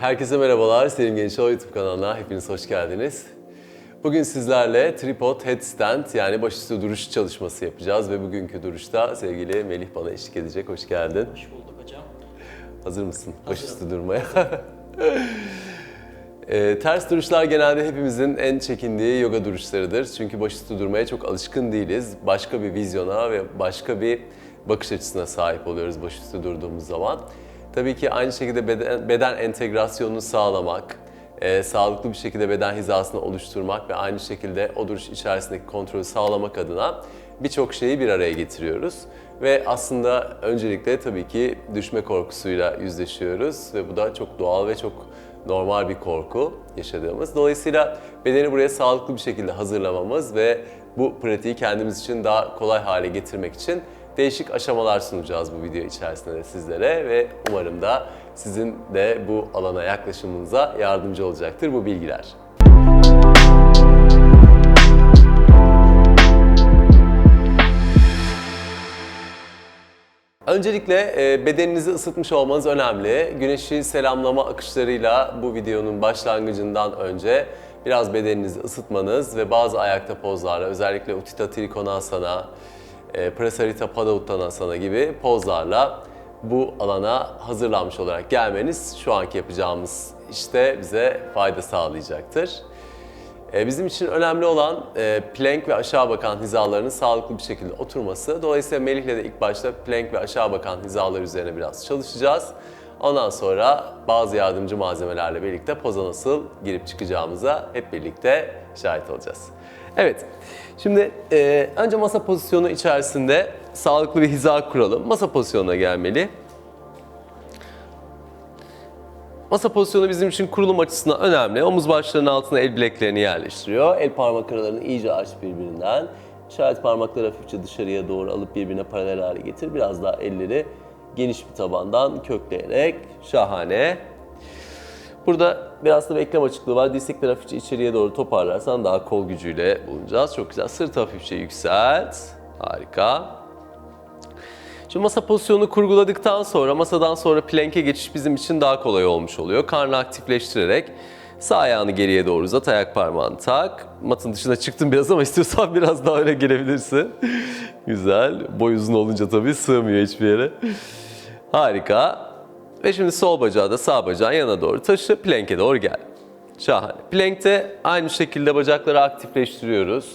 Herkese merhabalar. Selim Genç Show YouTube kanalına hepiniz hoş geldiniz. Bugün sizlerle tripod headstand yani başüstü duruş çalışması yapacağız ve bugünkü duruşta sevgili Melih bana eşlik edecek. Hoş geldin. Hoş bulduk hocam. Hazır mısın başüstü durmaya? Ee, ters duruşlar genelde hepimizin en çekindiği yoga duruşlarıdır. Çünkü başüstü durmaya çok alışkın değiliz. Başka bir vizyona ve başka bir bakış açısına sahip oluyoruz başüstü durduğumuz zaman. Tabii ki aynı şekilde beden, beden entegrasyonunu sağlamak, e, sağlıklı bir şekilde beden hizasını oluşturmak ve aynı şekilde o duruş içerisindeki kontrolü sağlamak adına birçok şeyi bir araya getiriyoruz. Ve aslında öncelikle tabii ki düşme korkusuyla yüzleşiyoruz ve bu da çok doğal ve çok normal bir korku yaşadığımız. Dolayısıyla bedeni buraya sağlıklı bir şekilde hazırlamamız ve bu pratiği kendimiz için daha kolay hale getirmek için değişik aşamalar sunacağız bu video içerisinde de sizlere ve umarım da sizin de bu alana yaklaşımınıza yardımcı olacaktır bu bilgiler. Öncelikle e, bedeninizi ısıtmış olmanız önemli. Güneşi selamlama akışlarıyla bu videonun başlangıcından önce biraz bedeninizi ısıtmanız ve bazı ayakta pozlarla özellikle Uttita Trikonasana, e, Prasarita Padottanasana gibi pozlarla bu alana hazırlanmış olarak gelmeniz şu anki yapacağımız işte bize fayda sağlayacaktır. E, Bizim için önemli olan e, plank ve aşağı bakan hizalarının sağlıklı bir şekilde oturması. Dolayısıyla Melih'le de ilk başta plank ve aşağı bakan hizalar üzerine biraz çalışacağız. Ondan sonra bazı yardımcı malzemelerle birlikte poza nasıl girip çıkacağımıza hep birlikte şahit olacağız. Evet, şimdi e, önce masa pozisyonu içerisinde sağlıklı bir hiza kuralım. Masa pozisyonuna gelmeli. Masa pozisyonu bizim için kurulum açısından önemli. Omuz başlarının altına el bileklerini yerleştiriyor. El parmak aralarını iyice aç birbirinden. İşaret parmakları hafifçe dışarıya doğru alıp birbirine paralel hale getir. Biraz daha elleri geniş bir tabandan kökleyerek şahane. Burada biraz da bir eklem açıklığı var. Dirsekleri hafifçe içeriye doğru toparlarsan daha kol gücüyle bulunacağız. Çok güzel. Sırt hafifçe yükselt. Harika. Şimdi masa pozisyonunu kurguladıktan sonra masadan sonra plank'e geçiş bizim için daha kolay olmuş oluyor. Karnı aktifleştirerek sağ ayağını geriye doğru uzat, ayak parmağını tak. Matın dışına çıktın biraz ama istiyorsan biraz daha öne gelebilirsin. Güzel. Boy uzun olunca tabii sığmıyor hiçbir yere. Harika. Ve şimdi sol bacağı da sağ bacağın yana doğru taşı, plank'e doğru gel. Şahane. Plank'te aynı şekilde bacakları aktifleştiriyoruz.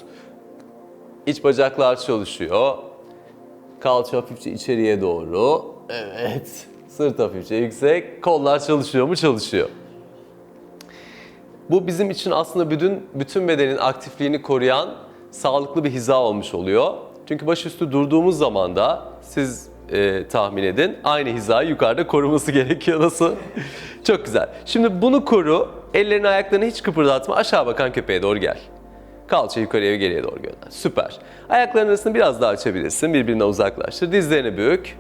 İç bacaklar çalışıyor. Kalça hafifçe içeriye doğru. Evet. Sırt hafifçe yüksek. Kollar çalışıyor mu? Çalışıyor. Bu bizim için aslında bütün bütün bedenin aktifliğini koruyan sağlıklı bir hiza olmuş oluyor. Çünkü başüstü durduğumuz zaman da siz e, tahmin edin aynı hizayı yukarıda koruması gerekiyor nasıl? Çok güzel. Şimdi bunu koru. Ellerini ayaklarını hiç kıpırdatma. Aşağı bakan köpeğe doğru gel. Kalça yukarıya geriye doğru gönder. Süper. Ayakların arasını biraz daha açabilirsin. Birbirine uzaklaştır. Dizlerini bük.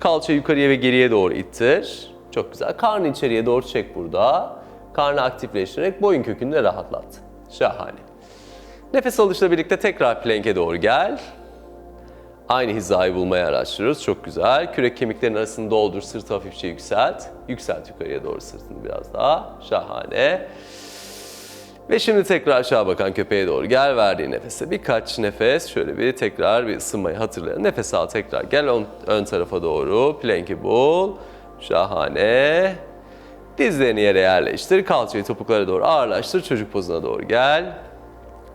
Kalça yukarıya ve geriye doğru ittir. Çok güzel. Karnı içeriye doğru çek burada. Karnı aktifleştirerek boyun kökünü de rahatlat. Şahane. Nefes alışla birlikte tekrar plank'e doğru gel. Aynı hizayı bulmayı araştırıyoruz. Çok güzel. Kürek kemiklerin arasını doldur. Sırtı hafifçe yükselt. Yükselt yukarıya doğru sırtını biraz daha. Şahane. Ve şimdi tekrar aşağı bakan köpeğe doğru gel verdiğin nefese birkaç nefes şöyle bir tekrar bir ısınmayı hatırlayın. Nefes al tekrar gel ön, ön tarafa doğru plank'i bul. Şahane. Dizlerini yere yerleştir. Kalçayı topuklara doğru ağırlaştır. Çocuk pozuna doğru gel.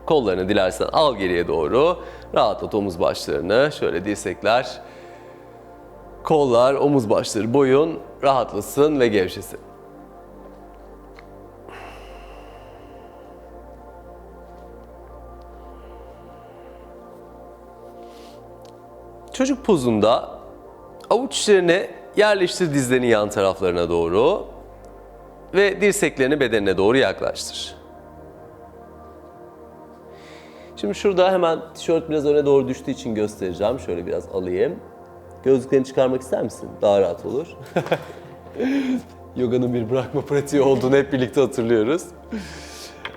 Kollarını dilersen al geriye doğru. Rahatlat omuz başlarını. Şöyle dirsekler, kollar, omuz başları, boyun rahatlasın ve gevşesin. Çocuk pozunda avuç içlerini yerleştir dizlerinin yan taraflarına doğru ve dirseklerini bedenine doğru yaklaştır. Şimdi şurada hemen tişört biraz öne doğru düştüğü için göstereceğim. Şöyle biraz alayım. Gözlüklerini çıkarmak ister misin? Daha rahat olur. Yoga'nın bir bırakma pratiği olduğunu hep birlikte hatırlıyoruz.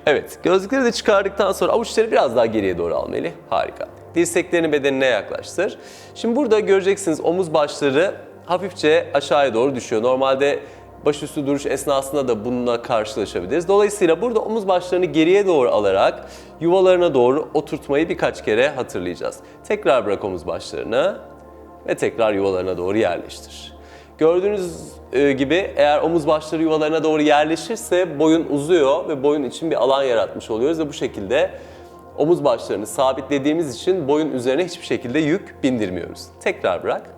Evet, gözlükleri de çıkardıktan sonra avuçları biraz daha geriye doğru almalı. Harika. Dirseklerini bedenine yaklaştır. Şimdi burada göreceksiniz omuz başları hafifçe aşağıya doğru düşüyor. Normalde Başüstü duruş esnasında da bununla karşılaşabiliriz. Dolayısıyla burada omuz başlarını geriye doğru alarak yuvalarına doğru oturtmayı birkaç kere hatırlayacağız. Tekrar bırak omuz başlarını ve tekrar yuvalarına doğru yerleştir. Gördüğünüz e, gibi eğer omuz başları yuvalarına doğru yerleşirse boyun uzuyor ve boyun için bir alan yaratmış oluyoruz ve bu şekilde omuz başlarını sabitlediğimiz için boyun üzerine hiçbir şekilde yük bindirmiyoruz. Tekrar bırak.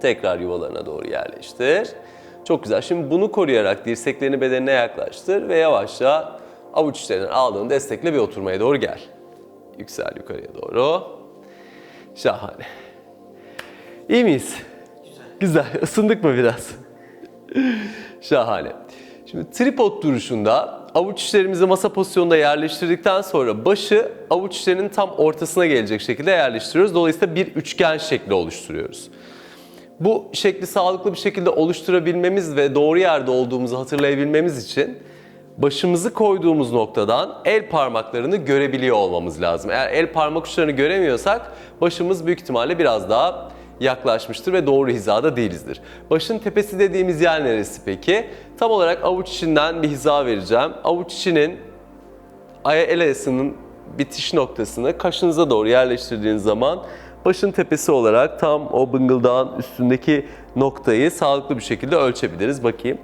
Tekrar yuvalarına doğru yerleştir. Çok güzel. Şimdi bunu koruyarak dirseklerini bedenine yaklaştır ve yavaşça avuç içlerinden aldığın destekle bir oturmaya doğru gel. Yüksel yukarıya doğru. Şahane. İyi miyiz? Güzel. Isındık mı biraz? Şahane. Şimdi tripod duruşunda avuç içlerimizi masa pozisyonunda yerleştirdikten sonra başı avuç içlerinin tam ortasına gelecek şekilde yerleştiriyoruz. Dolayısıyla bir üçgen şekli oluşturuyoruz. Bu şekli sağlıklı bir şekilde oluşturabilmemiz ve doğru yerde olduğumuzu hatırlayabilmemiz için başımızı koyduğumuz noktadan el parmaklarını görebiliyor olmamız lazım. Eğer el parmak uçlarını göremiyorsak başımız büyük ihtimalle biraz daha yaklaşmıştır ve doğru hizada değilizdir. Başın tepesi dediğimiz yer neresi peki? Tam olarak avuç içinden bir hiza vereceğim. Avuç içinin aya el arasının bitiş noktasını kaşınıza doğru yerleştirdiğiniz zaman başın tepesi olarak tam o bıngıldağın üstündeki noktayı sağlıklı bir şekilde ölçebiliriz. Bakayım.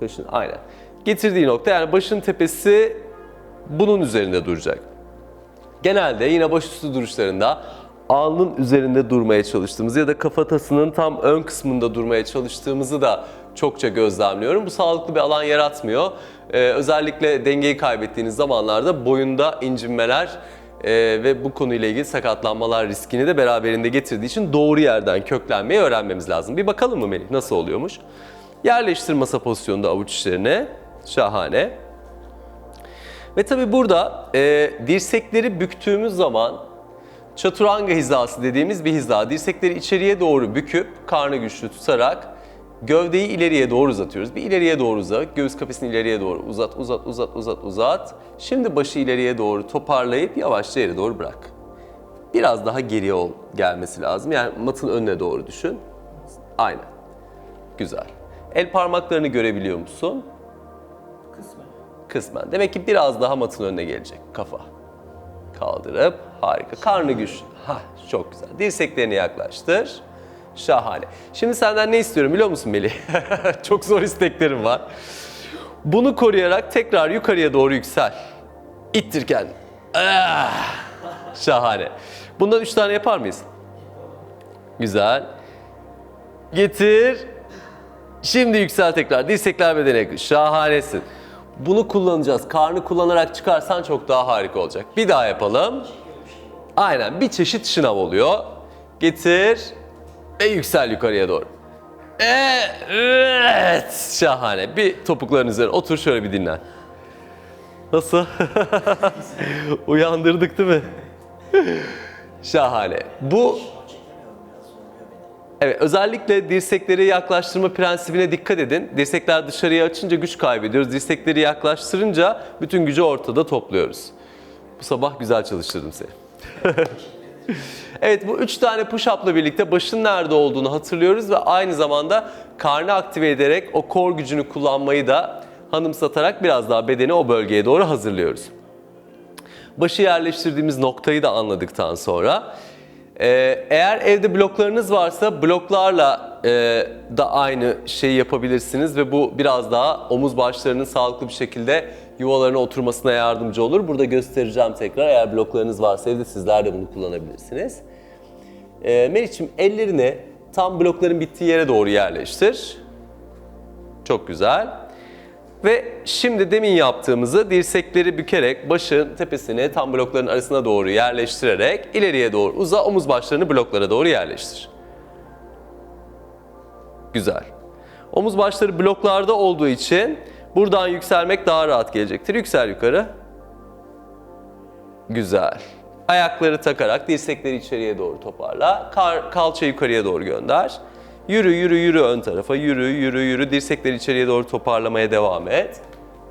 Kaşın aynen. Getirdiği nokta yani başın tepesi bunun üzerinde duracak. Genelde yine başüstü duruşlarında alnın üzerinde durmaya çalıştığımız ya da kafatasının tam ön kısmında durmaya çalıştığımızı da çokça gözlemliyorum. Bu sağlıklı bir alan yaratmıyor. Ee, özellikle dengeyi kaybettiğiniz zamanlarda boyunda incinmeler e, ve bu konuyla ilgili sakatlanmalar riskini de beraberinde getirdiği için doğru yerden köklenmeyi öğrenmemiz lazım. Bir bakalım mı Melih nasıl oluyormuş? Yerleştir masa pozisyonunda avuç içlerine. Şahane. Ve tabi burada e, dirsekleri büktüğümüz zaman çaturanga hizası dediğimiz bir hiza. Dirsekleri içeriye doğru büküp karnı güçlü tutarak gövdeyi ileriye doğru uzatıyoruz. Bir ileriye doğru uzat, göğüs kafesini ileriye doğru uzat, uzat, uzat, uzat, uzat. Şimdi başı ileriye doğru toparlayıp yavaşça yere doğru bırak. Biraz daha geriye ol, gelmesi lazım. Yani matın önüne doğru düşün. Aynen. Güzel. El parmaklarını görebiliyor musun? Kısmen. Kısmen. Demek ki biraz daha matın önüne gelecek kafa. Kaldırıp harika. Karnı güç. Ha çok güzel. Dirseklerini yaklaştır. Şahane. Şimdi senden ne istiyorum biliyor musun Melih? çok zor isteklerim var. Bunu koruyarak tekrar yukarıya doğru yüksel. İttir. Ah! Şahane. Bundan üç tane yapar mıyız? Güzel. Getir. Şimdi yüksel tekrar. Dirsekler bedene yakın. Şahanesin. Bunu kullanacağız. Karnı kullanarak çıkarsan çok daha harika olacak. Bir daha yapalım. Aynen bir çeşit şınav oluyor. Getir ve yüksel yukarıya doğru. Evet. Şahane. Bir topukların üzerine otur şöyle bir dinlen. Nasıl? Uyandırdık değil mi? Şahane. Bu Evet, özellikle dirsekleri yaklaştırma prensibine dikkat edin. Dirsekler dışarıya açınca güç kaybediyoruz. Dirsekleri yaklaştırınca bütün gücü ortada topluyoruz. Bu sabah güzel çalıştırdım seni. evet, bu üç tane push-up'la birlikte başın nerede olduğunu hatırlıyoruz ve aynı zamanda karnı aktive ederek o kor gücünü kullanmayı da hanımsatarak biraz daha bedeni o bölgeye doğru hazırlıyoruz. Başı yerleştirdiğimiz noktayı da anladıktan sonra ee, eğer evde bloklarınız varsa bloklarla e, da aynı şeyi yapabilirsiniz ve bu biraz daha omuz başlarının sağlıklı bir şekilde yuvalarına oturmasına yardımcı olur. Burada göstereceğim tekrar eğer bloklarınız varsa evde sizler de bunu kullanabilirsiniz. Ee, Meriç'im ellerini tam blokların bittiği yere doğru yerleştir. Çok güzel. Ve şimdi demin yaptığımızı dirsekleri bükerek başın tepesini tam blokların arasına doğru yerleştirerek ileriye doğru uza omuz başlarını bloklara doğru yerleştir. Güzel. Omuz başları bloklarda olduğu için buradan yükselmek daha rahat gelecektir. Yüksel yukarı. Güzel. Ayakları takarak dirsekleri içeriye doğru toparla. Kar, kalça yukarıya doğru gönder. Yürü yürü yürü ön tarafa. Yürü yürü yürü. Dirsekleri içeriye doğru toparlamaya devam et.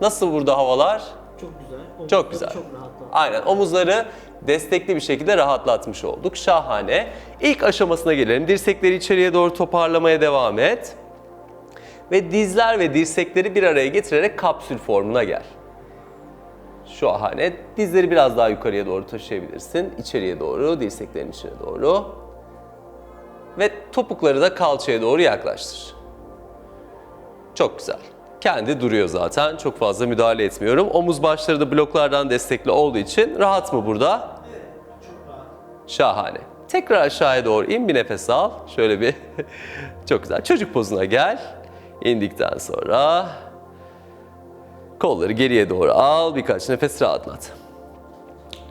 Nasıl burada havalar? Çok güzel. Omuzları Çok güzel. Çok rahatlattı. Aynen omuzları destekli bir şekilde rahatlatmış olduk. Şahane. İlk aşamasına gelelim. Dirsekleri içeriye doğru toparlamaya devam et. Ve dizler ve dirsekleri bir araya getirerek kapsül formuna gel. Şahane. Dizleri biraz daha yukarıya doğru taşıyabilirsin. İçeriye doğru, dirseklerin içine doğru. Ve topukları da kalçaya doğru yaklaştır. Çok güzel. Kendi duruyor zaten. Çok fazla müdahale etmiyorum. Omuz başları da bloklardan destekli olduğu için rahat mı burada? Çok rahat. Şahane. Tekrar aşağıya doğru in bir nefes al. Şöyle bir çok güzel. Çocuk pozuna gel. İndikten sonra kolları geriye doğru al. Birkaç nefes rahatlat.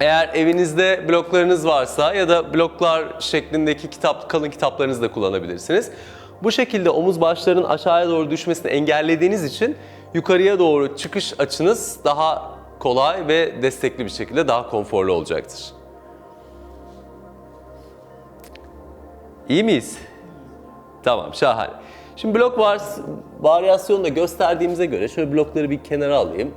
Eğer evinizde bloklarınız varsa ya da bloklar şeklindeki kitap kalın kitaplarınızı da kullanabilirsiniz. Bu şekilde omuz başlarının aşağıya doğru düşmesini engellediğiniz için yukarıya doğru çıkış açınız daha kolay ve destekli bir şekilde daha konforlu olacaktır. İyi miyiz? Tamam, şahane. Şimdi blok var, varyasyonu da gösterdiğimize göre şöyle blokları bir kenara alayım.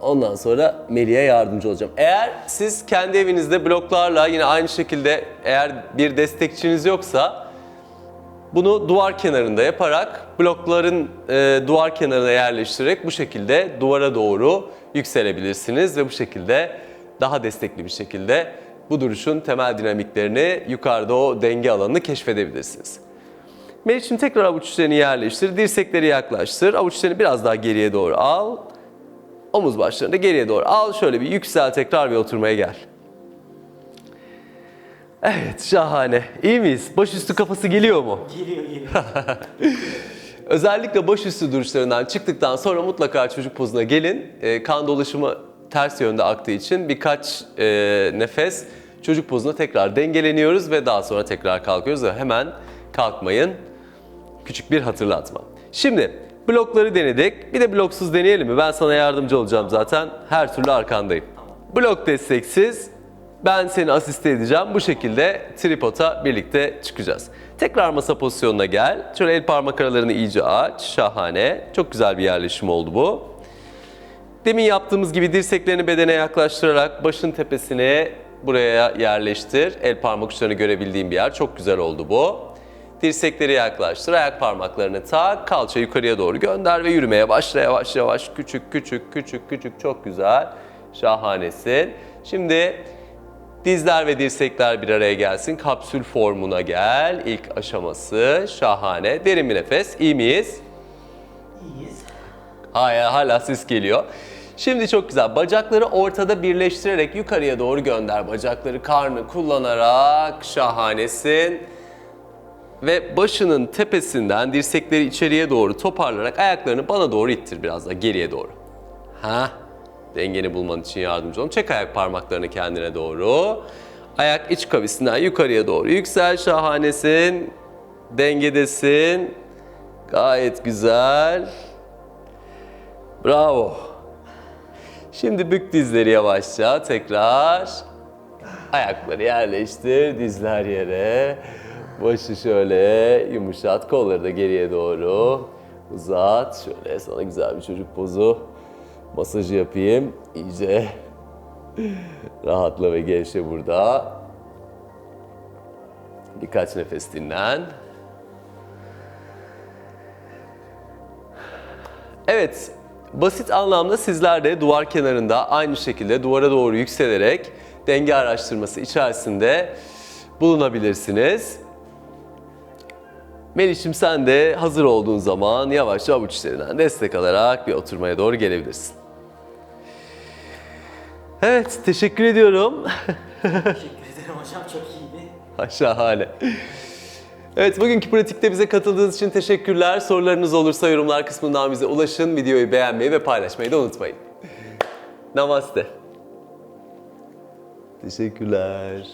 Ondan sonra Melih'e yardımcı olacağım. Eğer siz kendi evinizde bloklarla yine aynı şekilde eğer bir destekçiniz yoksa bunu duvar kenarında yaparak blokların e, duvar kenarına yerleştirerek bu şekilde duvara doğru yükselebilirsiniz ve bu şekilde daha destekli bir şekilde bu duruşun temel dinamiklerini yukarıda o denge alanını keşfedebilirsiniz. Meriç'im tekrar avuç içlerini yerleştir, dirsekleri yaklaştır, avuç içlerini biraz daha geriye doğru al, omuz başlarını da geriye doğru al, şöyle bir yüksel tekrar bir oturmaya gel. Evet, şahane. İyi miyiz? Başüstü kafası geliyor mu? Geliyor geliyor. Özellikle başüstü duruşlarından çıktıktan sonra mutlaka çocuk pozuna gelin. Ee, kan dolaşımı ters yönde aktığı için birkaç e, nefes çocuk pozuna tekrar dengeleniyoruz ve daha sonra tekrar kalkıyoruz. Ve hemen kalkmayın. Küçük bir hatırlatma. Şimdi blokları denedik. Bir de bloksuz deneyelim mi? Ben sana yardımcı olacağım zaten. Her türlü arkandayım. Blok desteksiz. Ben seni asiste edeceğim. Bu şekilde tripota birlikte çıkacağız. Tekrar masa pozisyonuna gel. Şöyle el parmak aralarını iyice aç. Şahane. Çok güzel bir yerleşim oldu bu. Demin yaptığımız gibi dirseklerini bedene yaklaştırarak başın tepesine buraya yerleştir. El parmak uçlarını görebildiğim bir yer. Çok güzel oldu bu. Dirsekleri yaklaştır, ayak parmaklarını tak, kalça yukarıya doğru gönder ve yürümeye başla yavaş yavaş. Küçük küçük küçük küçük çok güzel. Şahanesin. Şimdi dizler ve dirsekler bir araya gelsin. Kapsül formuna gel. İlk aşaması şahane. Derin bir nefes. İyi miyiz? İyiyiz. Hayır, hala ses geliyor. Şimdi çok güzel. Bacakları ortada birleştirerek yukarıya doğru gönder. Bacakları karnı kullanarak şahanesin. Ve başının tepesinden dirsekleri içeriye doğru toparlayarak ayaklarını bana doğru ittir biraz da geriye doğru. Ha, dengeni bulman için yardımcı olun. Çek ayak parmaklarını kendine doğru. Ayak iç kavisinden yukarıya doğru yüksel. Şahanesin. Dengedesin. Gayet güzel. Bravo. Şimdi bük dizleri yavaşça tekrar. Ayakları yerleştir, dizler yere. Başı şöyle yumuşat, kolları da geriye doğru uzat. Şöyle sana güzel bir çocuk pozu masajı yapayım. İyice rahatla ve gevşe burada. Birkaç nefes dinlen. Evet, basit anlamda sizler de duvar kenarında aynı şekilde duvara doğru yükselerek denge araştırması içerisinde bulunabilirsiniz. Melih'im sen de hazır olduğun zaman yavaşça avuç içlerinden destek alarak bir oturmaya doğru gelebilirsin. Evet, teşekkür ediyorum. Teşekkür ederim hocam çok iyiydi. Şahane. Evet bugünkü pratikte bize katıldığınız için teşekkürler. Sorularınız olursa yorumlar kısmından bize ulaşın. Videoyu beğenmeyi ve paylaşmayı da unutmayın. Namaste. Teşekkürler.